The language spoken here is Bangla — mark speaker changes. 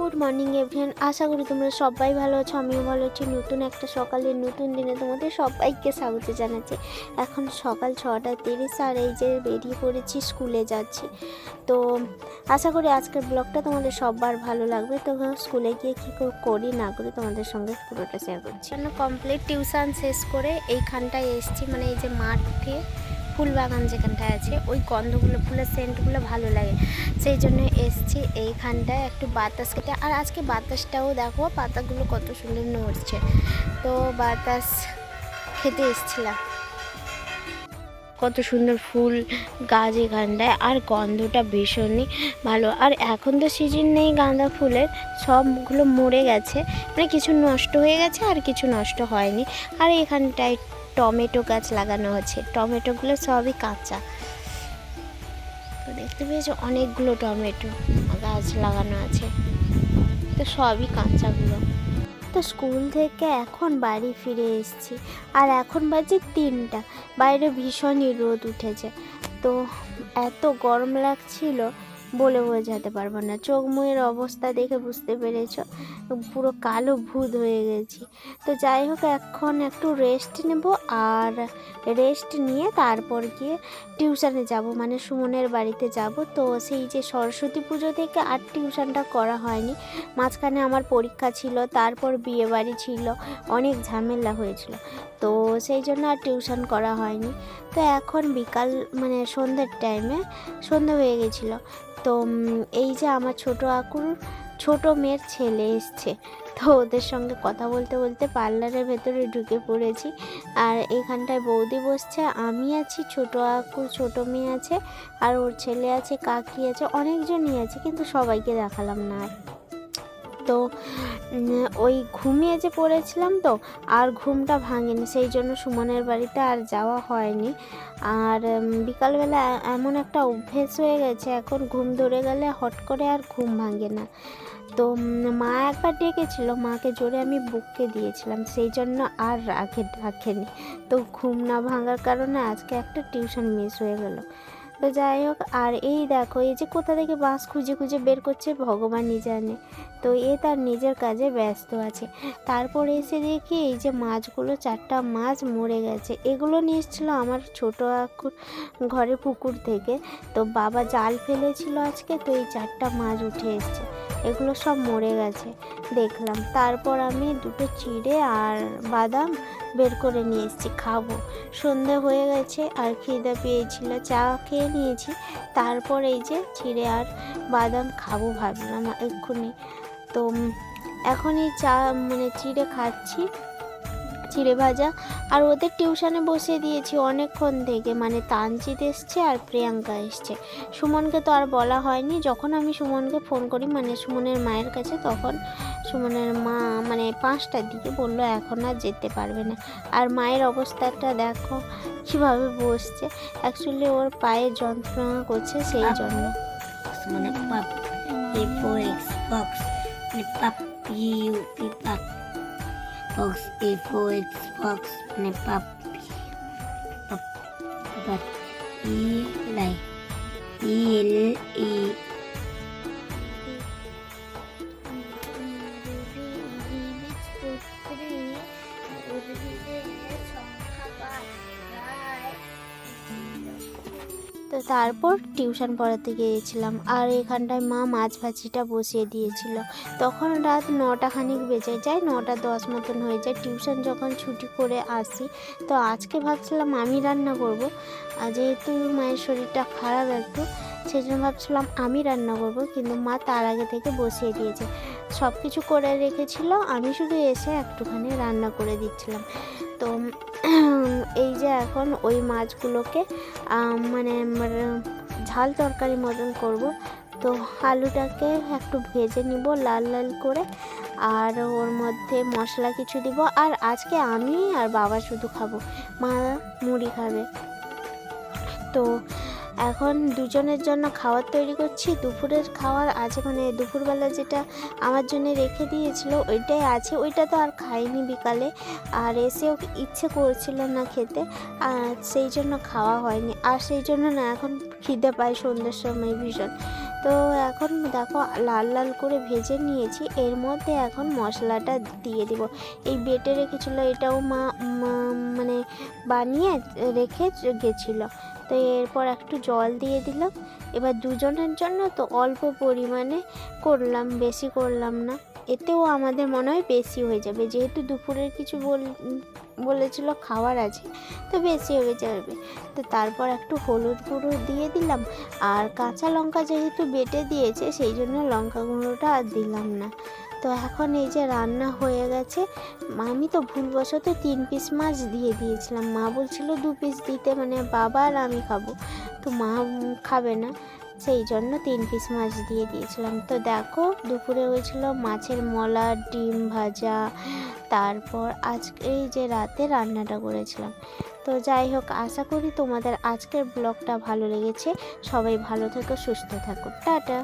Speaker 1: গুড মর্নিং এভরিয়ান আশা করি তোমরা সবাই ভালো আছো, আমিও ভালো আছি। নতুন একটা সকালের নতুন দিনে তোমাদের সবাইকে স্বাগত জানাচ্ছি। এখন সকাল ছটা তিরিশ আর এই যে বেরিয়ে পড়েছি, স্কুলে যাচ্ছি। তো আশা করি আজকের ব্লগটা তোমাদের সবার ভালো লাগবে। তো স্কুলে গিয়ে কী করে, না করি তোমাদের সঙ্গে পুরোটা শেয়ার করছি। কমপ্লিট টিউশন শেষ করে এইখানটায় এসছি মানে এই যে মাঠে ফুল বাগান যেখানটায় আছে, ওই গন্ধগুলো, ফুলের সেন্টগুলো ভালো লাগে। সেই জন্য এসছি এইখানটায় একটু বাতাস খেতে। আর আজকে বাতাসটাও দেখো, পাতাগুলো কত সুন্দর নড়ছে। তো বাতাস খেতে এসছিলাম। কত সুন্দর ফুল গাছ এখানটায়, আর গন্ধটা ভীষণই ভালো। আর এখন তো সিজন নেই গাঁদা ফুলের, সবগুলো মরে গেছে। মানে কিছু নষ্ট হয়ে গেছে আর কিছু নষ্ট হয়নি। আর এখানটায় টমেটো গাছ লাগানো হচ্ছে। টমেটোগুলো সবই কাঁচা। তো দেখতে পেয়েছ অনেকগুলো টমেটো গাছ লাগানো আছে। তো সবই কাঁচাগুলো। তো স্কুল থেকে এখন বাড়ি ফিরে এসেছি। আর এখন বাজে তিনটা। বাইরে ভীষণই রোদ উঠেছে। তো এত গরম লাগছিল বলে বোঝাতে পারব না। চোখ মুখের অবস্থা দেখে বুঝতে পেরেছ? পুরো কালো ভূত হয়ে গেছি। তো যাই হোক, এখন একটু রেস্ট নেব আর রেস্ট নিয়ে তারপর গিয়ে টিউশানে যাব। মানে সুমনের বাড়িতে যাব। তো সেই যে সরস্বতী পুজো থেকে আর টিউশনটা করা হয়নি। মাঝখানে আমার পরীক্ষা ছিল, তারপর বিয়ে বাড়ি ছিল। অনেক ঝামেলা হয়েছিল। তো সেই জন্য আর টিউশন করা হয়নি। তো এখন বিকাল মানে সন্ধ্যের টাইমে সন্ধ্যে হয়ে গেছিল। তো এই যে আমার ছোট আকুর ছোট মেয়ের ছেলে এসছে। তো ওদের সঙ্গে কথা বলতে বলতে পার্লারের ভেতরে ঢুকে পড়েছি। আর এখানটায় বৌদি বসছে, আমি আছি, ছোট আকুর ছোট মেয়ে আছে, আর ওর ছেলে আছে, কাকি আছে, অনেকজনই আছে, কিন্তু সবাইকে দেখালাম না আর। তো ওই ঘুমিয়ে যে পড়েছিলাম তো, আর ঘুমটা ভাঙেনি, সেই জন্য সুমনের বাড়িতে আর যাওয়া হয়নি। আর বিকালবেলা এমন একটা অভ্যেস হয়ে গেছে, এখন ঘুম ধরে গেলে হট করে আর ঘুম ভাঙে না। তো মা একবার ডেকেছিল, মাকে জোরে আমি বুককে দিয়েছিলাম, সেই জন্য আর রাখে রাখেনি। তো ঘুম না ভাঙার কারণে আজকে একটা টিউশন মিস হয়ে গেল। তো যাই হোক, আর এই দেখো, এই যে কোথা থেকে বাস খুঁজে খুঁজে বের করছে ভগবান জানে তো এ তার নিজের কাজে ব্যস্ত আছে। তারপর এসে দেখি এই যে মাছগুলো, চারটা মাছ মরে গেছে। এগুলো নিয়ে এসেছিল আমার ছোটো আকুর ঘরে পুকুর থেকে। তো বাবা জাল ফেলেছিল আজকে, তো এই চারটা মাছ উঠে এসছে। এগুলো সব মরে গেছে। দেখলাম। তারপর আমি দুটো চিড়ে আর বাদাম বের করে নিয়ে এসেছি, খাব। সন্ধে হয়ে গেছে আর খিদে পেয়েছিল, চা খেয়ে নিয়েছি। তারপর এই যে চিড়ে আর বাদাম খাব ভাবলাম এক্ষুনি। তো এখনই চা মানে চিড়ে খাচ্ছি। চিড়ে ভাজা আর ওদের টিউশনে বসিয়ে দিয়েছি অনেকক্ষণ থেকে। মানে তানজিৎ এসছে আর প্রিয়াঙ্কা এসছে। সুমনকে তো আর বলা হয়নি। যখন আমি সুমনকে ফোন করি মানে সুমনের মায়ের কাছে তখন সুমনের মা মানে পাঁচটার দিকে বলল এখন আর যেতে পারবে না। আর মায়ের অবস্থাটা দেখো কীভাবে বসছে। অ্যাকচুয়ালি ওর পায়ে যন্ত্রণা করছে সেই জন্য।
Speaker 2: মানে পাপ এ ফর এক্স বক্স মানে pup U P pup Fox A for it's fox અને પાપી but E like E L
Speaker 1: E তারপর টিউশন পড়াতে গিয়েছিলাম। আর এখানটায় মা মাছ ভাজিটা বসিয়ে দিয়েছিল। তখন রাত নটা খানিক বেজে যায়, নটা দশ মতন হয়ে যায়। টিউশন যখন ছুটি করে আসি, তো আজকে ভাবছিলাম আমি রান্না করব। যেহেতু মায়ের শরীরটা খারাপ একটু সেই জন্য ভাবছিলাম আমি রান্না করব। কিন্তু মা তার আগে থেকে বসিয়ে দিয়েছে। সব কিছু করে রেখেছিল, আমি শুধু এসে একটুখানি রান্না করে দিচ্ছিলাম। তো এই যে এখন ওই মাছগুলোকে মানে ঝাল তরকারি মতন করব। তো আলুটাকে একটু ভেজে নিব লাল লাল করে, আর ওর মধ্যে মশলা কিছু দিব। আর আজকে আমি আর বাবা শুধু খাব, মা মুড়ি খাবে। তো এখন দুজনের জন্য খাবার তৈরি করছি। দুপুরের খাবার আছে মানে দুপুরবেলা যেটা আমার জন্য রেখে দিয়েছিল, ওইটাই আছে। ওইটা তো আর খাইনি বিকালে। আর এসেও ইচ্ছে করছিল না খেতে, আর সেই জন্য খাওয়া হয়নি। আর সেই জন্য না, এখন খিদে পায় সন্ধ্যের সময় ভীষণ। তো এখন দেখো, লাল লাল করে ভেজে নিয়েছি। এর মধ্যে এখন মশলাটা দিয়ে দিব। এই বেটে রেখেছিল, এটাও মা- মানে বানিয়ে রেখে গেছিল। তো এরপর একটু জল দিয়ে দিলাম। এবার দুজনের জন্য তো অল্প পরিমাণে করলাম, বেশি করলাম না। এতেও আমাদের মনে হয় বেশি হয়ে যাবে। যেহেতু দুপুরের কিছু বল বলেছিল খাওয়ার আছে, তো বেশি হয়ে যাবে। তো তারপর একটু হলুদ গুঁড়ো দিয়ে দিলাম। আর কাঁচা লঙ্কা যেহেতু বেটে দিয়েছে, সেই জন্য লঙ্কা গুঁড়োটা আর দিলাম না। তো এখন এই যে রান্না হয়ে গেছে, আমি তো ভুলবশত তিন পিস মাছ দিয়ে দিয়েছিলাম। মা বলছিল দু পিস দিতে মানে বাবা আর আমি খাব। তো মা খাবে না, সেই জন্য তিন পিস মাছ দিয়ে দিয়েছিলাম। তো দেখো, দুপুরে হয়েছিল মাছের মলা, ডিম ভাজা, তারপর আজকে এই যে রাতে রান্নাটা করেছিলাম। তো যাই হোক, আশা করি তোমাদের আজকের ব্লগটা ভালো লেগেছে। সবাই ভালো থেকো, সুস্থ থাকো। টাটা।